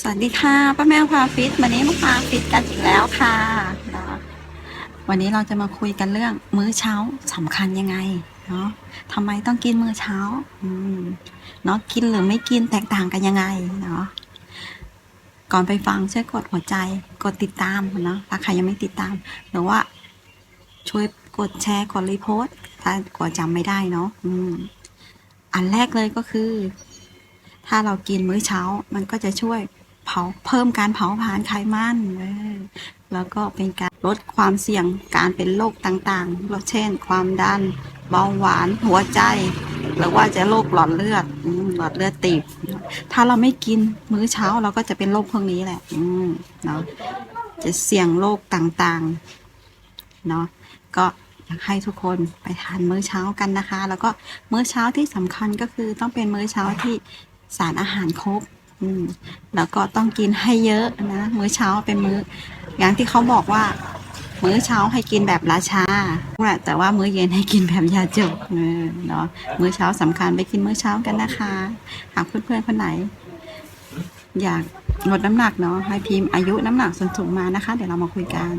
สวัสดีค่ะป้าแมวพาฟิตวันนี้มาพาฟิตกันอีกแล้วค่ะเนาะวันนี้เราจะมาคุยกันเรื่องมื้อเช้าสำคัญยังไงเนาะทำไมต้องกินมื้อเช้าเนาะกินหรือไม่กินแตกต่างกันยังไงเนาะก่อนไปฟังช่วยกดหัวใจกดติดตามเนาะถ้าใครยังไม่ติดตาม หรือว่าช่วยกดแชร์กดรีโพสถ้ากลัวจำไม่ได้เนาะอืมอันแรกเลยก็คือ ถ้าเรากินมื้อเช้ามันก็จะช่วย เผาเพิ่มการเผาผลาญไขมันแล้วก็เป็นการลดความเสี่ยงการเป็นโรคต่างๆโรคเช่น ความดัน เบาหวาน หัวใจ หรือว่าจะโรคหลอดเลือดหลอดเลือดตีบ ถ้าเราไม่กินมื้อเช้าเราก็จะเป็นโรคพวกนี้แหละเนาะจะเสี่ยงโรคต่างๆเนาะก็อยากให้ทุกคนไปทานมื้อเช้ากันนะคะ แล้วก็มื้อเช้าที่สำคัญก็คือต้องเป็นมื้อเช้าที่สารอาหารครบ อืมแล้วก็ต้องกินให้เยอะนะมื้อเช้าเป็นมื้อ อย่างที่เขาบอกว่า มื้อเช้าให้กินแบบราชาแต่ว่ามื้อเย็นให้กินแบบยาจกเออเนาะมื้อเช้าสำคัญไปกินมื้อเช้ากันนะคะ หากเพื่อนๆคนไหน อยากลดน้ำหนักเนาะให้พิมพ์อายุน้ำหนักส่วนสูงมานะคะ เดี๋ยวเรามาคุยกัน